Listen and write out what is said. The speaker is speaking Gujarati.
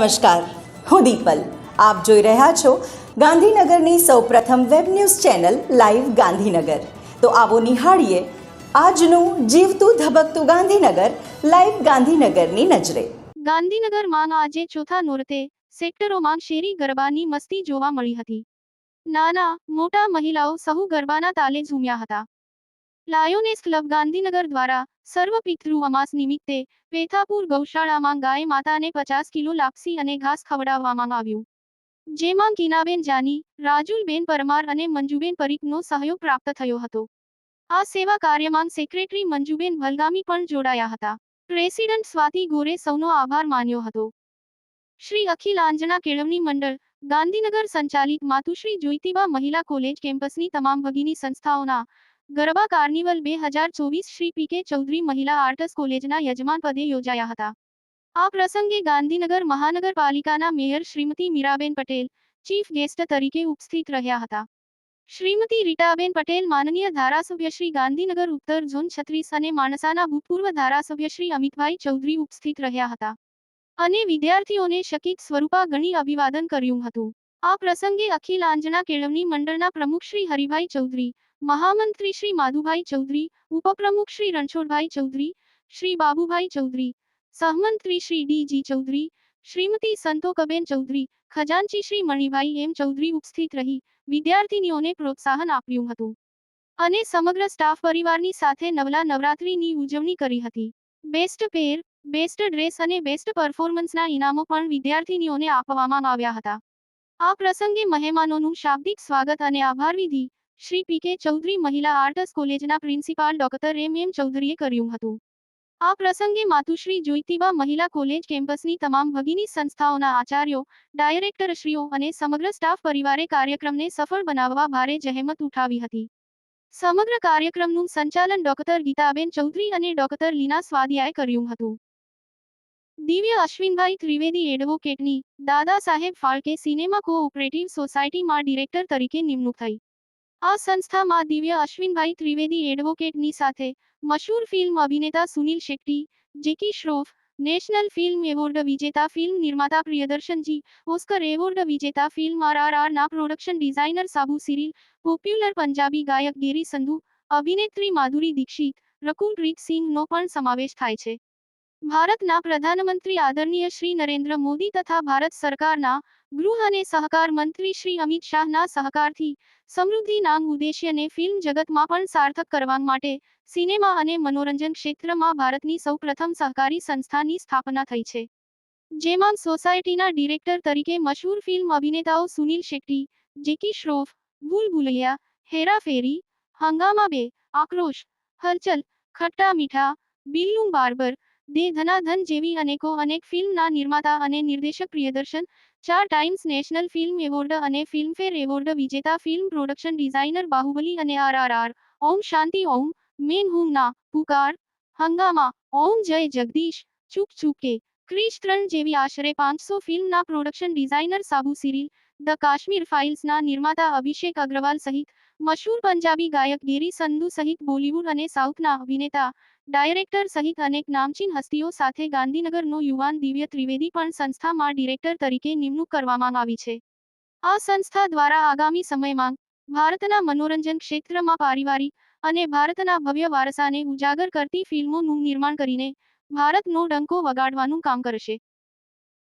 નમસ્કાર, હું દીપલ. આપ જોઈ રહ્યા છો ગાંધીનગરની સૌપ્રથમ web news channel live Gandhinagar. તો આવો નિહાળીએ આજનું જીવતું ધબકતું ગાંધીનગર, લાઈવ ગાંધીનગરની નજરે. ગાંધીનગરમાં આજે ચોથા નોરતે સેક્ટરોમાં શેરી ગરબાની મસ્તી જોવા મળી હતી. નાના, મોટા મહિલાઓ સહુ ગરબાના તાલે ઝૂમ્યા હતા. લાયોનેસ ક્લબ ગાંધીનગર દ્વારા સર્વ પિતૃ અમાસ નિમિત્તે પેથાપુર ગૌશાળામાં ગાય માતાને પચાસ કિલો લાપસી અને ઘાસ ખવડાવવામાં આવ્યું. જેમાં કિનાબેન જાની, રાજુલબેન પરમાર અને મંજુબેન પરીખનો સહયોગ પ્રાપ્ત થયો હતો. આ સેવા કાર્યમાં સેક્રેટરી મંજુબેન ભલગામી પણ જોડાયા હતા. પ્રેસિડન્ટ સ્વાતિ ગોરે સૌનો આભાર માન્યો હતો. શ્રી અખિલ આંજણા કેળવણી મંડળ, ગાંધીનગર સંચાલિત માતુશ્રી જોઈતીબા મહિલા કોલેજ કેમ્પસની તમામ ભગીની સંસ્થાઓના ગરબા કાર્નિવલ બે હજાર ચોવીસ શ્રી પી કે ચૌધરી મહિલા આર્ટસ કોલેજના યજમાન પદે યોજાયા હતા. આ પ્રસંગે ગાંધીનગર મહાનગરપાલિકાના mayor Shrimati Miraben Patel, chief guest તરીકે ઉપસ્થિત રહ્યા હતા. શ્રીમતી રીટાબેન પટેલ માનનીય ધારાસભ્ય શ્રી ગાંધીનગર ઉત્તર ઝોન છત્રીસ અને માણસાના ભૂતપૂર્વ ધારાસભ્ય શ્રી અમિતભાઈ ચૌધરી ઉપસ્થિત રહ્યા હતા. અને વિદ્યાર્થીઓને શકીત સ્વરૂપા ગણી અભિવાદન કર્યું હતું. આ પ્રસંગે અખિલ આંજના કેળવણી મંડળના પ્રમુખ શ્રી હરિભાઈ ચૌધરી મહામંત્રી શ્રી માધુભાઈ ચૌધરી, ઉપપ્રમુખ શ્રી રણછોડભાઈ ચૌધરી, શ્રી બાબુભાઈ ચૌધરી, સહમંત્રી શ્રી ડીજી ચૌધરી, શ્રીમતી સંતોકબેન ચૌધરી, ખજાનચી શ્રી મણિભાઈ એમ ચૌધરી ઉપસ્થિત રહી, વિદ્યાર્થીનીઓને પ્રોત્સાહન આપ્યું હતું. અને સમગ્ર સ્ટાફ પરિવારની સાથે નવલા નવરાત્રીની ઉજવણી કરી હતી. બેસ્ટ પેર બેસ્ટ ડ્રેસ અને બેસ્ટ પરફોર્મન્સના ઇનામો પણ વિદ્યાર્થીનીઓને આપવામાં આવ્યા હતા. આ પ્રસંગે મહેમાનોનું શાબ્દિક સ્વાગત અને આભાર વિધિ શ્રી પી કે ચૌધરી મહિલા આર્ટસ કોલેજના પ્રિન્સિપાલ ડોક્ટર એમ એમ ચૌધરીએ કર્યું હતું. આ પ્રસંગે માતુશ્રી જોઈતીબા મહિલા કોલેજ કેમ્પસની તમામ ભગીની સંસ્થાઓના આચાર્યો, ડાયરેક્ટરશ્રીઓ અને સમગ્ર સ્ટાફ પરિવારે કાર્યક્રમને સફળ બનાવવા ભારે જહેમત ઉઠાવી હતી. સમગ્ર કાર્યક્રમનું સંચાલન ડોક્ટર ગીતાબેન ચૌધરી અને ડોક્ટર લીના સ્વાદિયાએ કર્યું હતું. દિવ્ય અશ્વિનભાઈ ત્રિવેદી એડવોકેટની દાદા સાહેબ ફાળકે સિનેમા કોઓપરેટિવ સોસાયટીમાં ડિરેક્ટર તરીકે નિમણૂક થઈ. આ સંસ્થામાં દિવ્ય અશ્વિનભાઈ ત્રિવેદી એડવોકેટની સાથે મશહૂર ફિલ્મ અભિનેતા Sunil Shetty, Jackie Shroff, national film award વિજેતા ફિલ્મ નિર્માતા પ્રિયદર્શનજી, ઓસ્કર એવોર્ડ વિજેતા ફિલ્મ આરઆરઆર ના production designer Sabu Cyril, popular Punjabi ગાયક ગેરી સંધુ, અભિનેત્રી માધુરી દીક્ષિત, રકુલ સિંહનો પણ સમાવેશ થાય છે. ભારતના પ્રધાનમંત્રી આદરણીય શ્રી નરેન્દ્ર મોદી તથા ભારત સરકારના ગૃહ અને સહકાર મંત્રી શ્રી અમિત શાહના સહકારથી સમૃદ્ધિના ઉદ્દેશ્યને ફિલ્મ જગતમાં પણ સાર્થક કરવા માટે સિનેમા અને મનોરંજન ક્ષેત્રમાં ભારતની સૌપ્રથમ સહકારી સંસ્થાની સ્થાપના થઈ છે. જેમાં સોસાયટીના ડિરેક્ટર તરીકે મશહૂર ફિલ્મ અભિનેતાઓ સુનિલ શેટ્ટી, જેકી શ્રોફ ભૂલભુલૈયા હેરાફેરી હંગામા બે, આક્રોશ, હલચલ, ખટ્ટા મીઠા, બિલ્લું બાર્બર દે ધનાધન જેવી અનેકો અનેક ફિલ્મના નિર્માતા અને નિર્દેશક પ્રિયદર્શન, ચાર ટાઈમ્સ નેશનલ ફિલ્મ એવોર્ડ અને ફિલ્મફેર એવોર્ડ, વિજેતા ફિલ્મ પ્રોડક્શન ડિઝાઇનર બાહુબલી અને આરઆરઆર, ઓમ શાંતિ, ઓમ મેન હું ના, પુકાર, હંગામા, ઓમ જય, જગદીશ, ચૂક ચૂકે, ક્રિશ ત્રણ જેવી આશરે પાંચસો ફિલ્મના production designer Sabu Cyril the Kashmir ફાઇલ્સના નિર્માતા અભિષેક અગ્રવાલ સહિત મશહૂર પંજાબી ગાયક ગેરી સંધુ સહિત બોલિવૂડ અને સાઉથના અભિનેતા, ડાયરેક્ટર સહિત અનેક નામચીન હસ્તીઓ સાથે ગાંધીનગરનો યુવાન દિવ્ય ત્રિવેદી પણ સંસ્થામાં ડિરેક્ટર તરીકે નિમણૂક કરવામાં આવી છે. આ સંસ્થા દ્વારા આગામી સમયમાં ભારતના મનોરંજન ક્ષેત્રમાં પારિવારિક અને ભારતના ભવ્ય વારસાને ઉજાગર કરતી ફિલ્મોનું નિર્માણ કરીને ભારતનો ડંકો વગાડવાનું કામ કરશે.